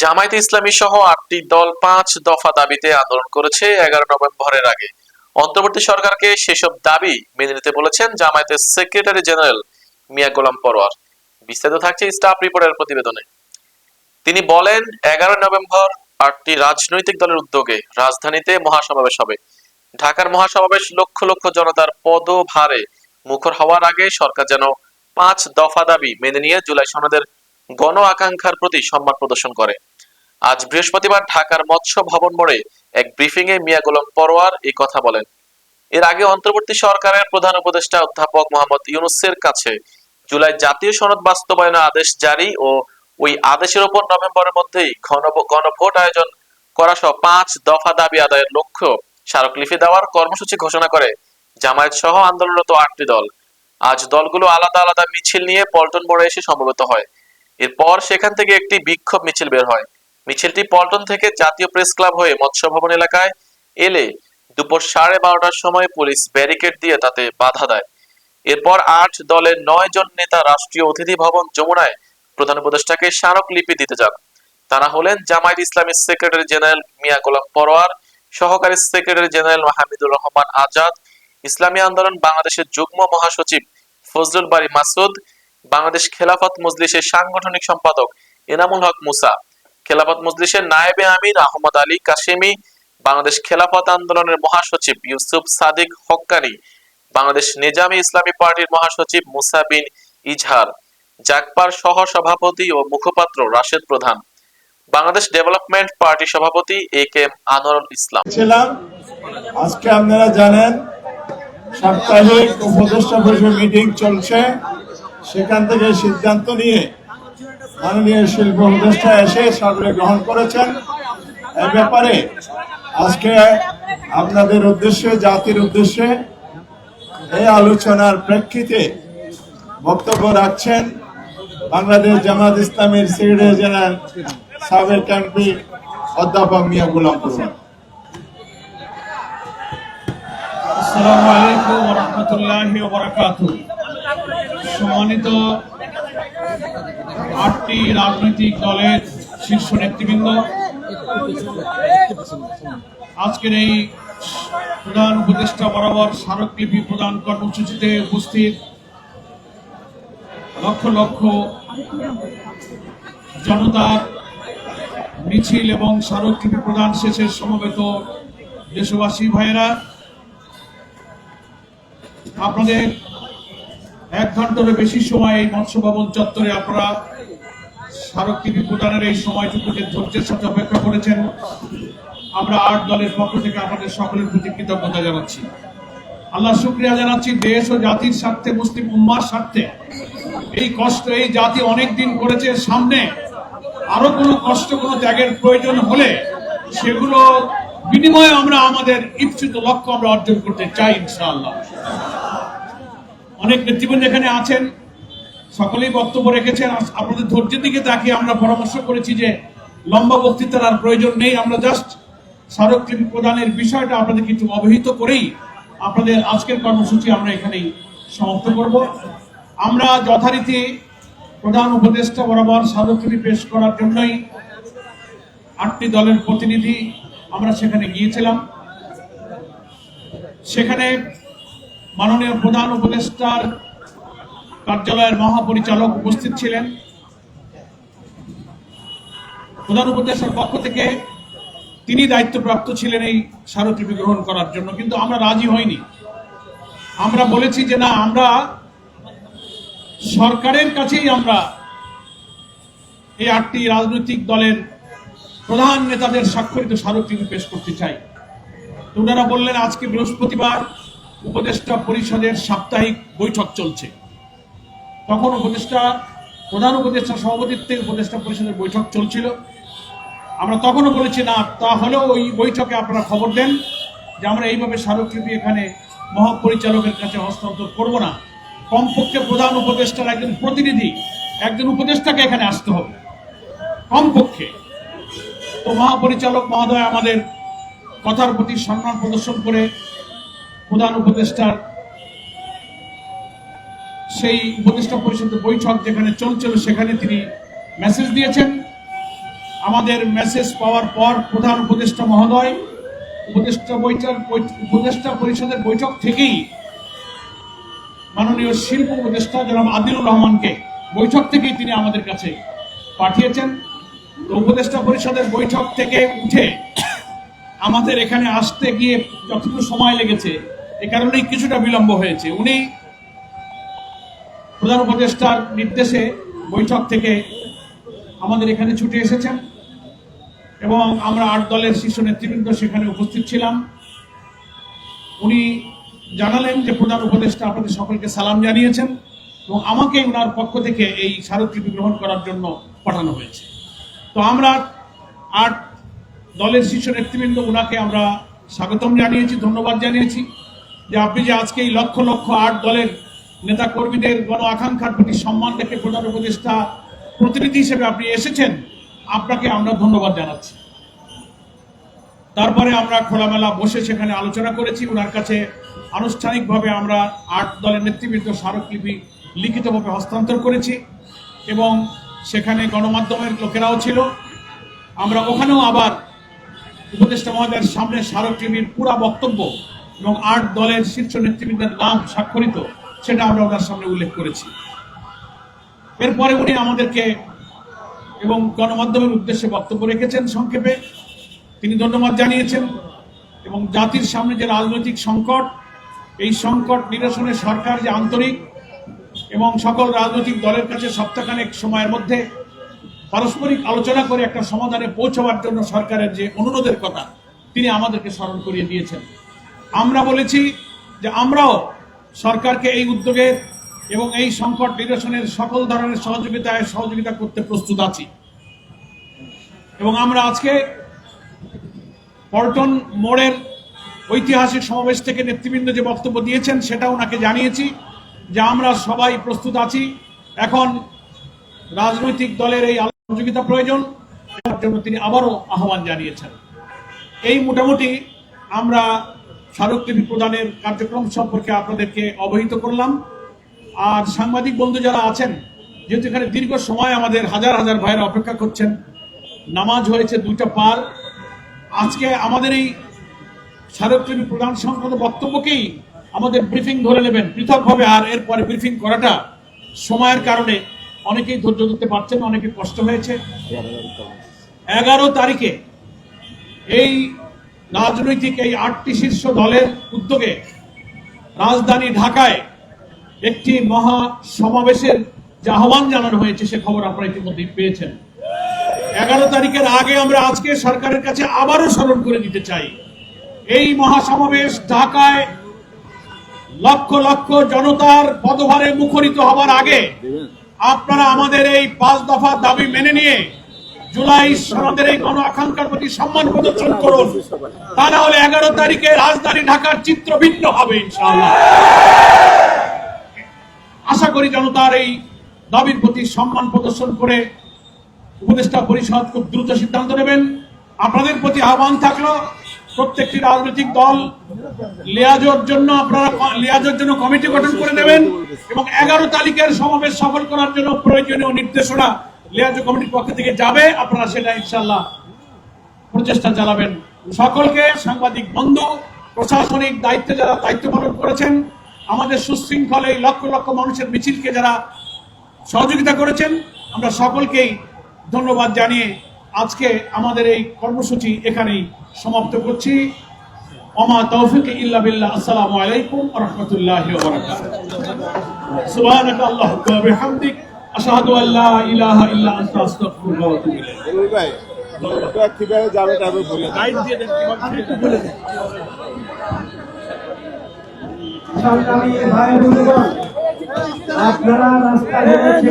জামায়াতে ইসলামী সহ আটটি দল পাঁচ দফা দাবিতে আন্দোলন করেছে এগারো নভেম্বরের আগে। অন্তর্বর্তী সরকারকে সেসব দাবি মেনে নিতে বলেছেন জামায়াতের সেক্রেটারি জেনারেল মিয়া গোলাম পরোয়ার। বিস্তারিত থাকছে স্টাফ রিপোর্টের প্রতিবেদনে। তিনি বলেন, এগারো নভেম্বর আটটি রাজনৈতিক দলের উদ্যোগে রাজধানীতে মহাসমাবেশ হবে। ঢাকার মহাসমাবেশ লক্ষ লক্ষ জনতার পদভারে মুখর হওয়ার আগে সরকার যেন পাঁচ দফা দাবি মেনে নিয়ে জুলাই সনদের গণ আকাঙ্ক্ষার প্রতি সম্মান প্রদর্শন করে। আজ বৃহস্পতিবার ঢাকার মৎস্য ভবন মোড়ে এক ব্রিফিং এ মিয়া গোলাম পরোয়ার এই কথা বলেন। এর আগে অন্তর্বর্তী সরকারের প্রধান উপদেষ্টা অধ্যাপক মোহাম্মদ ইউনুসের কাছে জুলাই জাতীয় সনদ বাস্তবায়নের আদেশ জারি ও ওই আদেশের উপর নভেম্বরের মধ্যেই গণভোট আয়োজন করা সহ পাঁচ দফা দাবি আদায়ের লক্ষ্য স্মারকলিপি দেওয়ার কর্মসূচি ঘোষণা করে জামায়াত সহ আন্দোলনরত আটটি দল। আজ দলগুলো আলাদা আলাদা মিছিল নিয়ে পল্টন মোড়ে এসে সমবেত হয়। এরপর সেখান থেকে একটি বিক্ষোভ মিছিল বের হয়। মিছিলটি পল্টন থেকে জাতীয় প্রেস ক্লাব হয়ে মৎস্য ভবন এলাকায় এলে দুপুর সাড়ে বারোটার সময় পুলিশ ব্যারিকেড দিয়ে তাতে বাধা দেয়। এরপর আট দলের নয় জন নেতা রাষ্ট্রীয় অতিথি ভবন যমুনায় প্রধান উপদেষ্টাকে স্মারকলিপি দিতে যান। তারা হলেন জামায়াত ইসলামী সেক্রেটারি জেনারেল মিয়া গোলাম পরোয়ার, সহকারী সেক্রেটারি জেনারেল মাহমুদুর রহমান আজাদ, ইসলামী আন্দোলন বাংলাদেশের যুগ্ম মহাসচিব ফজলুল বাড়ি মাসুদ বাংলাদেশ খেলাফত মজলিসের সাংগঠনিক সম্পাদক এনামুল হক মুসা, খেলাফত মজলিসের নায়েবে আমির আহমদ আলী কাশিমি বাংলাদেশ খেলাফত আন্দোলনের মহাসচিব ইউসুফ সাদিক হক্কানি, বাংলাদেশ নিজামী ইসলামী পার্টির মহাসচিব মুসা বিন ইজহার, জাকপার সহ সভাপতি ও মুখপাত্র রাশেদ প্রধান, বাংলাদেশ ডেভেলপমেন্ট পার্টি সভাপতি এ কে এম আনোয়ারুল ইসলাম। ছিলাম। আজকে আপনারা জানেন, সাপ্তাহিক উপদেষ্টা পরিষদ মিটিং চলছে। সেখান থেকে সিদ্ধান্ত নিয়ে মাননীয় শিল্প উপদেষ্টা এসে সাগরে গ্রহণ করেছেন। এ ব্যাপারে আজকে আপনাদের উদ্দেশ্যে, জাতির উদ্দেশ্যে এই আলোচনার প্রেক্ষিতে বক্তব্য রাখছেন বাংলাদেশ জামাত ইসলামের সেক্রেটারি জেনারেল সাবেক এমপি অধ্যাপক মিয়া গোলাম পরোয়ার আসসালামু আলাইকুম রহমতুল্লাহি সম্মানিত আটটি রাজনৈতিক দলের শীর্ষ নেতৃবৃন্দ। আজকের এই প্রধান উপদেষ্টা বরাবর স্মারকলিপি প্রদান কর্মসূচিতে উপস্থিত লক্ষ লক্ষ জনতার মিছিল এবং স্মারকলিপি প্রদান শেষে সমবেত দেশবাসী ভাইয়েরা, আপনাদের এক ঘন্টারও বেশি সময় এই মৎস্য ভবন চত্বরে আপনারা স্মারকলিপি প্রদানের এই সময়টুকুকে ধৈর্যের সাথে অপেক্ষা করেছেন। আমরা আট দলের পক্ষ থেকে আপনাদের সকলের প্রতি কৃতজ্ঞতা জানাচ্ছি। আল্লাহ শুক্রিয়া জানাচ্ছি দেশ ও জাতির স্বার্থে, মুসলিম উম্মার স্বার্থে। এই কষ্ট, এই জাতি অনেক দিন করেছে, সামনে আরও কোনো কষ্ট, কোনো ত্যাগের প্রয়োজন হলে সেগুলো বিনিময়ে আমরা আমাদের ইচ্ছিত লক্ষ্য আমরা অর্জন করতে চাই ইনশাআল্লাহ। অনেক নেতৃবৃন্দ এখানে আছেন। সকলেই বক্তব্য রেখেছেন। আপনাদের ধৈর্যের দিকে তাকিয়ে আমরা পরামর্শ করেছি যে লম্বা বক্তৃতার আর প্রয়োজন নেই। আমরা জাস্ট স্মারকলিপি প্রদানের বিষয়টা আপনাদের কিছু অবহিত করেই আপনাদের আজকের কর্মসূচি আমরা এখানেই সমাপ্ত করব। আমরা যথারীতি প্রধান উপদেষ্টা বরাবর স্মারকলিপি পেশ করার জন্যই আটটি দলের প্রতিনিধি আমরা সেখানে গিয়েছিলাম। সেখানে মাননীয় প্রধান উপদেষ্টার কার্যালয়ের মহাপরিচালক উপস্থিত ছিলেন। প্রধান উপদেষ্টার পক্ষ থেকে তিনি দায়িত্বপ্রাপ্ত ছিলেন এই স্মারকলিপি গ্রহণ করার জন্য, কিন্তু আমরা রাজি হইনি। আমরা বলেছি যে না, আমরা সরকারের কাছেই আমরা এই আটটি রাজনৈতিক দলের প্রধান নেতাদের স্বাক্ষরিত স্মারকলিপি পেশ করতে চাই। তো ওনারা বললেন, আজকে বৃহস্পতিবার উপদেষ্টা পরিষদের সাপ্তাহিক বৈঠক চলছে। তখন উপদেষ্টা, প্রধান উপদেষ্টা সভাপতিত্বে উপদেষ্টা পরিষদের বৈঠক চলছিল। আমরা তখনও বলেছি, না তাহলেও ওই বৈঠকে আপনারা খবর দেন যে আমরা এইভাবে স্মারকলিপি এখানে মহাপরিচালকের কাছে হস্তান্তর করব না। কমপক্ষে প্রধান উপদেষ্টার একজন প্রতিনিধি, একজন উপদেষ্টাকে এখানে আসতে হবে। কমপক্ষে। তো মহাপরিচালক মহোদয় আমাদের কথার প্রতি সম্মান প্রদর্শন করে প্রধান উপদেষ্টার সেই উপদেষ্টা পরিষদের বৈঠক যেখানে চলছিল, সেখানে তিনি মেসেজ দিয়েছেন। আমাদের মেসেজ পাওয়ার পর প্রধান উপদেষ্টা মহোদয়, উপদেষ্টা বৈঠক, উপদেষ্টা পরিষদের বৈঠক থেকেই মাননীয় শিল্প উপদেষ্টা জনাব আদিলুর রহমানকে বৈঠক থেকেই তিনি আমাদের কাছে পাঠিয়েছেন। উপদেষ্টা পরিষদের বৈঠক থেকে উঠে আমাদের এখানে আসতে গিয়ে যতটুকু সময় লেগেছে এ কারণেই কিছুটা বিলম্ব হয়েছে। উনি প্রধান উপদেষ্টার নির্দেশে বৈঠক থেকে আমাদের এখানে ছুটে এসেছেন এবং আমরা আট দলের শীর্ষ নেতৃবৃন্দ সেখানে উপস্থিত ছিলাম। উনি জানালেন যে প্রধান উপদেষ্টা আপনাদের সকলকে সালাম জানিয়েছেন এবং আমাকে ওনার পক্ষ থেকে এই স্মারকলিপি গ্রহণ করার জন্য পাঠানো হয়েছে। তো আমরা আট দলের শীর্ষ নেতৃবৃন্দ ওনাকে আমরা স্বাগতম জানিয়েছি, ধন্যবাদ জানিয়েছি। যে আপনি যে আজকে এই লক্ষ লক্ষ আট দলের নেতা কর্মীদের গণ আকাঙ্ক্ষার প্রতি সম্মান রেখে প্রধান উপদেষ্টা প্রতিনিধি হিসেবে আপনি এসেছেন, আপনাকে আমরা ধন্যবাদ জানাচ্ছি। তারপরে আমরা খোলামেলা বসে সেখানে আলোচনা করেছি। ওনার কাছে আনুষ্ঠানিকভাবে আমরা আট দলের নেতৃবৃন্দ স্মারকলিপি লিখিতভাবে হস্তান্তর করেছি এবং সেখানে গণমাধ্যমের লোকেরাও ছিল। আমরা ওখানেও আবার উপদেষ্টা মহোদয়ের সামনে স্মারকলিপির পুরা বক্তব্য এবং আট দলের শীর্ষ নেতৃবৃন্দের নাম স্বাক্ষরিত, সেটা আমরা ওনার সামনে উল্লেখ করেছি। এরপরে উনি আমাদেরকে এবং গণমাধ্যমের উদ্দেশ্যে বক্তব্য রেখেছেন সংক্ষেপে। তিনি ধন্যবাদ জানিয়েছেন এবং জাতির সামনে যে রাজনৈতিক সংকট, এই সংকট নিরসনে সরকার যে আন্তরিক এবং সকল রাজনৈতিক দলের কাছে সপ্তাহখানেক সময়ের মধ্যে পারস্পরিক আলোচনা করে একটা সমাধানে পৌঁছাবার জন্য সরকারের যে অনুরোধের কথা, তিনি আমাদেরকে স্মরণ করিয়ে দিয়েছেন। আমরা বলেছি যে আমরাও সরকারকে এই উদ্যোগের এবং এই সংকট নিরসনের সকল ধরনের সহযোগিতায় সহযোগিতা করতে প্রস্তুত আছি। এবং আমরা আজকে পল্টন মোড়ের ঐতিহাসিক সমাবেশ থেকে নেতৃবৃন্দ যে বক্তব্য দিয়েছেন সেটা ওনাকে জানিয়েছি যে আমরা সবাই প্রস্তুত আছি। এখন রাজনৈতিক দলের এই সহযোগিতা প্রয়োজন জন্য তিনি আবারও আহ্বান জানিয়েছেন। এই মোটামুটি আমরা স্মারকলিপি প্রদানের কার্যক্রম সম্পর্কে আপনাদেরকে অবহিত করলাম। আর সাংবাদিক বন্ধু যারা আছেন, যেহেতু এখানে দীর্ঘ সময় আমাদের হাজার হাজার ভাইয়েরা অপেক্ষা করছেন, নামাজ হয়েছে দুইটা পার। আজকে আমাদের এই স্মারকলিপি প্রদান সংক্রান্ত বক্তব্যকেই আমাদের ব্রিফিং ধরে নেবেন। পৃথকভাবে আর এরপরে ব্রিফিং করাটা সময়ের কারণে অনেকেই ধৈর্য ধরতে পারছেন, অনেকে কষ্ট হয়েছে। এগারো তারিখে এই রাজনৈতিক এই আটটি শীর্ষ দলের উদ্যোগে রাজধানী ঢাকায় একটি মহা সমাবেশের যে আহ্বান জানানো হয়েছে, সে খবর আপনারা ইতিমধ্যেই পেয়েছেন। এগারো তারিখের আগে আমরা আজকে সরকারের কাছে আবারও স্মরণ করে দিতে চাই। এই মহাসমাবেশ ঢাকায় লক্ষ লক্ষ জনতার পদভারে মুখরিত হবার আগে আপনারা আমাদের এই পাঁচ দফা দাবি মেনে নিয়ে জুলাই সনদের এই গণ আকাঙ্ক্ষার প্রতি সম্মান প্রদর্শন করুন। তা না হলে এগারো তারিখে রাজধানী ঢাকার চিত্র ভিন্ন হবে আশা করি জনতার এই দাবির প্রতি সম্মান প্রদর্শন করে উপদেষ্টা পরিষদ খুব দ্রুত সিদ্ধান্ত নেবেন। আপনাদের প্রতি আহ্বান থাকল, প্রত্যেকটি রাজনৈতিক দল লিয়াজোর জন্য আপনারা লিয়াজোর জন্য কমিটি গঠন করে নেবেন এবং এগারো তারিখের সমাবেশ সফল করার জন্য প্রয়োজনীয় নির্দেশনা লিয়াজো কমিটির পক্ষ থেকে যাবে, আপনারা সেটা ইনশাল্লাহ প্রচেষ্টা চালাবেন। সকলকে সাংবাদিক বন্ধু, প্রশাসনিক দায়িত্বে যারা দায়িত্ব পালন করেছেন, আমাদের সুশৃঙ্খল এই লক্ষ লক্ষ মানুষের মিছিলকে যারা সহযোগিতা করেছেন, আমরা সকলকেই ধন্যবাদ জানিয়ে আজকে আমাদের এই কর্মসূচি এখানেই সমাপ্ত করছি। অমা তৌফিক ইল্লা বিল্লাহ। আসসালামু আলাইকুম ওয়া রাহমাতুল্লাহি ওয়া বারাকাতুহু। ওয়া বিহামদিক। আশহাদু আল লা ইলাহা ইল্লা আনতা আস্তাগফিরুকা ওয়া আতুবু ইলাইক। ভাই কীভাবে যাবে তারপর বলে গাইড দিয়ে দেন কীভাবে একটু বলে দেন সংগ্রামী ভাই বন্ধুগণ আপনারা রাস্তায় থেকে